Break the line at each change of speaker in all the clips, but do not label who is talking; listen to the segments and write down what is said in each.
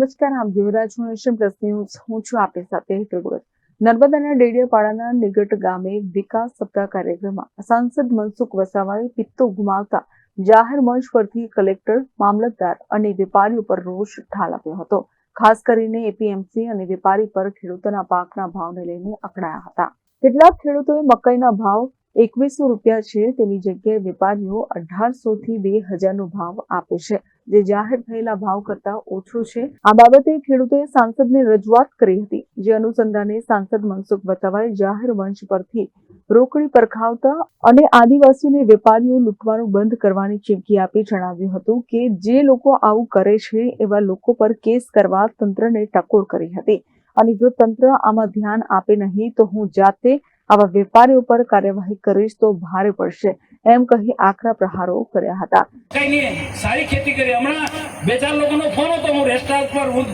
નમસ્કાર, આપ જોઈ રહ્યા છો નેશન પ્લસ ન્યૂઝ. હું છું આપની સાથે હેતલ નર્મદાના ડેડિયાપાડાના નિગટ ગામે વિકાસ સપ્તાહ કાર્યક્રમમાં સાંસદ મનસુખ વસાવાએ પિત્તો ગુમાવતા જાહેર મંચ પરથી કલેક્ટર, મામલતદાર અને વેપારીઓ પર રોષ ઠાલવ્યો હતો. ખાસ કરીને એપીએમસી અને વેપારી પર ખેડૂતોના પાકના ભાવને લઈને અકળાયા હતા. કેટલાક ખેડૂતોએ મકાઈના ભાવ એકવીસો રૂપિયા છે. તેની જગ્યાએ વેપારીઓ અઢારસો થી બે હજારનો ભાવ આપે છે. જે જાહેર થયેલા ભાવ કરતા ઓછો છે. આ બાબતે ખેડૂતોએ સાંસદને રજૂઆત કરી હતી. જે અનુસંધાને સાંસદ મનસુખ વસાવાએ જાહેર મંચ પરથી રોકડી પરખાવતા અને આદિવાસીઓને વેપારીઓ લૂંટવાનું બંધ કરવાની ચીમકી આપી જણાવ્યું હતું કે જે લોકો આવું કરે છે એવા લોકો પર કેસ કરવા તંત્રને ટકોર કરી હતી. અને જો તંત્ર આમાં ધ્યાન આપે નહીં તો હું જાતે આવા વેપારીઓ પર કાર્યવાહી કરીશ તો ભારે પડશે. એમ કહી આકરા પ્રહારો કર્યા હતા.
સારી ખેતી કરી. હમણાં બે ચાર લોકોનો ફોન હતો. હું રેસ્ટોરન્ટ પર, હું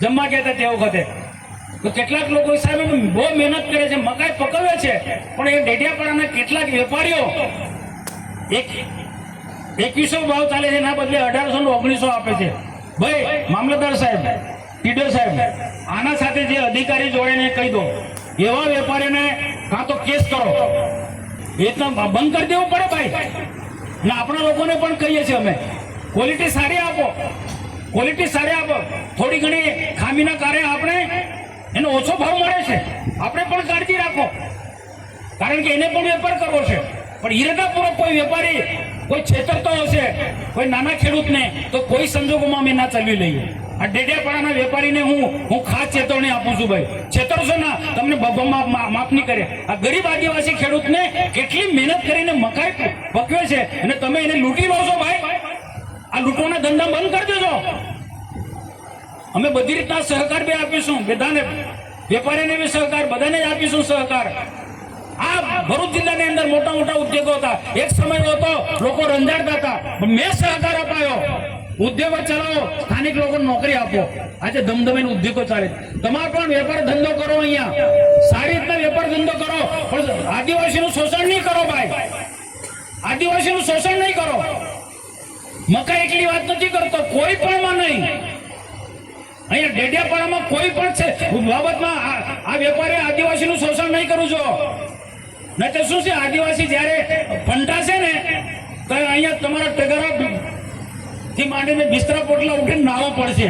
જમવા ગયા હતા તે વખતે. તો કેટલાક લોકો સાહેબ બહુ મહેનત કરે છે, મકાઈ પકવે છે. પણ એ ડેડિયાપાડાના કેટલાક વેપારીઓ એક એકવીસો ભાવ ચાલે છે, એના બદલે અઢારસો ને ઓગણીસો આપે છે. ભાઈ, મામલતદાર સાહેબ, ટીડર સાહેબ, આના સાથે જે અધિકારી જોડે ને કહી દો એવા વેપારીને કાં તો કેસ કરો. એ તો બંધ કરી દેવું પડે ભાઈ. ને, આપણા લોકોને પણ કહીએ છીએ અમે. ક્વોલિટી સારી આપો. ક્વોલિટી સારી આપો. થોડી ઘણી ખામીના કારણે આપણે એનો ઓછો ભાવ મળે છે. આપણે પણ કાળજી રાખો. કારણ કે એને પણ વેપાર કરવો છે. પણ ઈરાદાપૂર્વક કોઈ વેપારી, કોઈ છેતરતો હશે, કોઈ નાના ખેડૂતને, તો કોઈ સંજોગોમાં અમે ના ચલવી લઈએ. આ ડેડિયાપાડાના વેપારીને હું હું ખાસ ચેતવણી આપું છું ભાઈ. છેતરશો ના, તમને મા- માફ નહીં કરે. આ ગરીબ આદિવાસી ખેડૂતને કેટલી મહેનત કરીને મકાઈ પકવે છે અને તમે એને લૂંટી લો છો ભાઈ? આ લૂંટવાના ધંધા બંધ કરી દેજો. અમે બધી રીતના સહકાર બી આપીશું, બધાને. વેપારીને બી સહકાર, બધાને જ આપીશું સહકાર. આ ભરૂચ જિલ્લાની અંદર મોટા મોટા ઉદ્યોગો હતા. એક સમય હતો, લોકો રંજાડતા હતા. મેં સહકાર અપાયો. ઉદ્યોગો ચલાવો, સ્થાનિક લોકોને નોકરી આપો. આજે ધમધમીને ઉદ્યોગો ચાલે. તમારે પણ વેપાર ધંધો કરો અહીંયા. સારી રીતના વેપાર ધંધો કરો. પણ આદિવાસીનું શોષણ નહીં કરો ભાઈ. આદિવાસીનું શોષણ નહીં કરો. મકાઈ એકલી વાત નથી કરતો, કોઈ પણ નહીં. અહીંયા ડેડિયાપાડામાં કોઈ પણ છે. બાબતમાં આ વેપારી આદિવાસીનું શોષણ નહીં કરું છો નહીં તો શું છે? આદિવાસી જ્યારે ફંટાશે ને તો અહીંયા તમારા ટગરા થી માંડીને બિસ્તરા પોટલા ઉઠીને નાવા પડશે.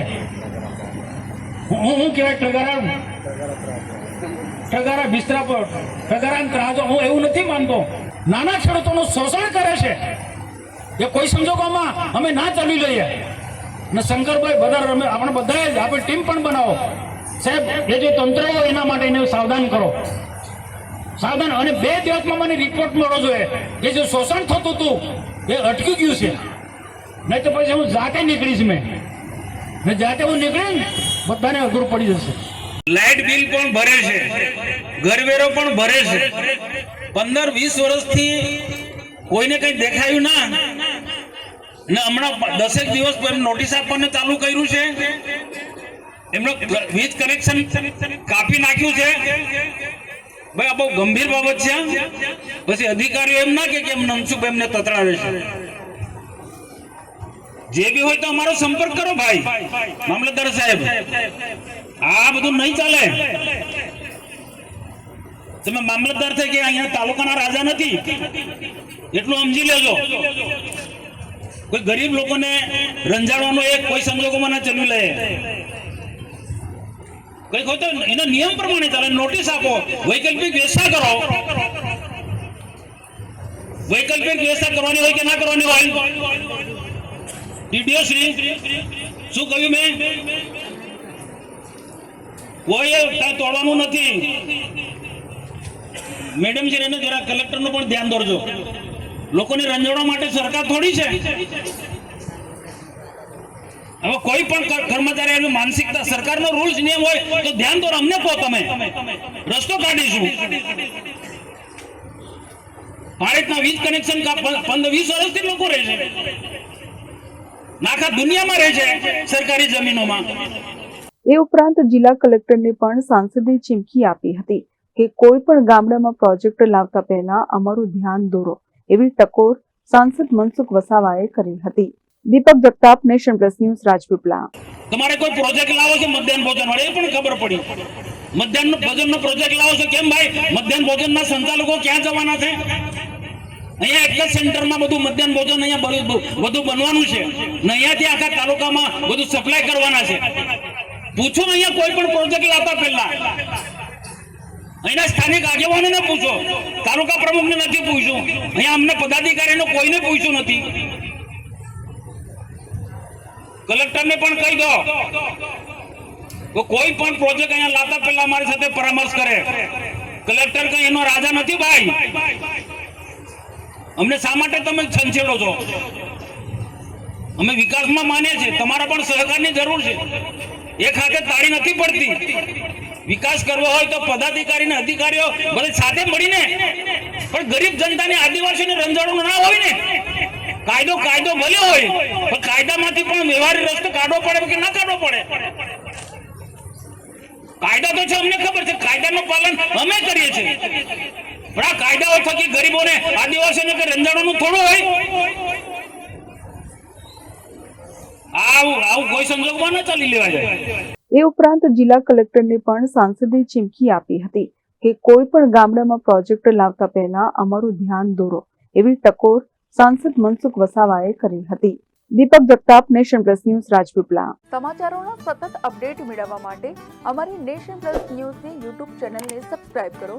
હું હું કહેવાય ટગારા ટગારા બિસ્તરા પર ટગારા ત્રાજો હું એવું નથી માનતો. નાના ખેડૂતોનું શોષણ કરે છે. એ કોઈ સંજોગોમાં અમે ના ચાલી લઈએ. ને શંકરભાઈ બધા રમે આપણે બધાએ જ આપણે ટીમ પણ બનાવો. સાહેબ, એ જે તંત્ર હોય એના માટે એને સાવધાન કરો. સાવધાન અને બે દિવસમાં મને રિપોર્ટ મળવો જોઈએ. કે જે શોષણ થતું હતું, એ અટકી ગયું છે. નહીં તો પછી હું જાતે નીકળીશ મેં. ને જાતે હું નીકળીને બધાને અઘરું પડી જશે.
લાઇટ બિલ પણ ભરે છે. ઘરવેરો પણ ભરે છે. પંદર, વીસ વર્ષથી કોઈને કઈ દેખાયું ના. ને હમણાં દસેક દિવસ નોટિસ આપવાનું ચાલુ કર્યું છે. એમનો વીજ કનેક્શન કાપી નાખ્યું છે. ભાઈ, આ બહુ ગંભીર બાબત છે. પછી અધિકારીઓ એમ ના કે એમ મનસુખ એમને તતડાવે છે. જે બી હોય તો અમારો સંપર્ક કરો ભાઈ. મામલતદાર સાહેબ, આ બધું નહીં ચાલે. તમે મામલતદાર થઈ કે અહીંયા તાલુકાના રાજા નથી? એટલું સમજી લેજો. કોઈ ગરીબ લોકોને રંજાડવાનો એક કોઈ સંજોગોમાં ના ચલવી લે. કઈ હોય તો એના નિયમ પ્રમાણે ચાલે. નોટિસ આપો. વૈકલ્પિક વ્યવસ્થા કરો. વૈકલ્પિક વ્યવસ્થા કરવાની હોય કે ના કરવાની હોય? શું કહ્યું મેં? કોઈ કાંઈ તોડવાનું નથી. મેડમ છે એને જરા કલેક્ટરનું પણ ધ્યાન દોરજો. લોકોને રંજવવા માટે સરકાર થોડી છે. હવે કોઈ પણ કર્મચારી એનું માનસિકતા સરકારનો રૂલ્સ નિયમ હોય, તો ધ્યાન દોર, અમને કહો તમે. રસ્તો કાઢીશું. આ વીજ કનેક્શન પંદર, વીસ વર્ષથી લોકો રહે છે. આખા દુનિયામાં રહે છે સરકારી જમીનોમાં.
એ ઉપરાંત જિલ્લા કલેક્ટરને પણ સાંસદે ચીમકી આપી હતી કે કોઈ પણ ગામડામાં પ્રોજેક્ટ લાવતા પહેલા અમારું ધ્યાન દોરો એવી ટકોર સાંસદ મનસુખ વસાવાએ કરી હતી. Deepak Jagtap nation plus news Rajpipla.
તમારે કોઈ પ્રોજેક્ટ લાવો છો મધ્યાહન ભોજન વાળો? એ પણ ખબર પડી. મધ્યાહન ભોજનનો પ્રોજેક્ટ લાવો છો કેમ ભાઈ? મધ્યાહન ભોજનના સંચાલકો ક્યાં જવાના છે? અહીંયા એટલે સેન્ટરમાં બધું મધ્યાહન ભોજન અહીંયા બધું બનવાનું છે. ને અહીંયાથી આખા તાલુકામાં બધું સપ્લાય કરવાના છે. પૂછો અહીંયા કોઈ પણ પ્રોજેક્ટ લાવતા પહેલા. અહીંના સ્થાનિક આગેવાનોને પૂછો. તાલુકા પ્રમુખને નથી પૂછ્યું. અહીંયા અમને પદાધિકારીને કોઈને પૂછ્યું નથી. કલેક્ટરને પણ કહી દો. કોઈ પણ પ્રોજેક્ટ અહીંયા લાવતા પહેલા અમારી સાથે પરામર્શ કરે. કલેક્ટર કઈ એનો રાજા નથી ભાઈ. અમને શા માટે તમે છંછેડો છો? અમે વિકાસમાં માનીએ છીએ તમારા પણ સહકારની જરૂર છે. એક હાથે તાળી નથી પડતી. વિકાસ કરવો હોય તો પદાધિકારી ને અધિકારીઓ ભલે સાથે મળીને, પણ ગરીબ જનતાને આદિવાસીને રંજાડું ના હોય ને. કાયદો કાયદો ભલે હોય પણ કાયદામાંથી પણ વ્યવહારિક રસ્તો કાઢવો પડે કે ના કાઢવો પડે? કાયદા તો છે, અમને ખબર છે, કાયદાનું પાલન અમે કરીએ છીએ. કાયદાઓ થકી ગરીબોને આદિવાસીઓને કે રંજાડોનું થોડું હોય. આવું આવું કોઈ સંજોગમાં ન ચાલી લેવા જાય
એ ઉપરાંત જિલ્લા કલેક્ટરને પણ સાંસદે ચીમકી આપી હતી કે કોઈ પણ ગામડામાં પ્રોજેક્ટ લાવતા પહેલા અમારું ધ્યાન દોરો એવી ટકોર સાંસદ મનસુખ વસાવાએ કરી હતી. Deepak Jagtap nation plus news Rajpipla. સમાચારોના સતત અપડેટ મેળવવા માટે અમારી નેશન પ્લસ ન્યૂઝની યુટ્યુબ ચેનલને સબસ્ક્રાઇબ કરો.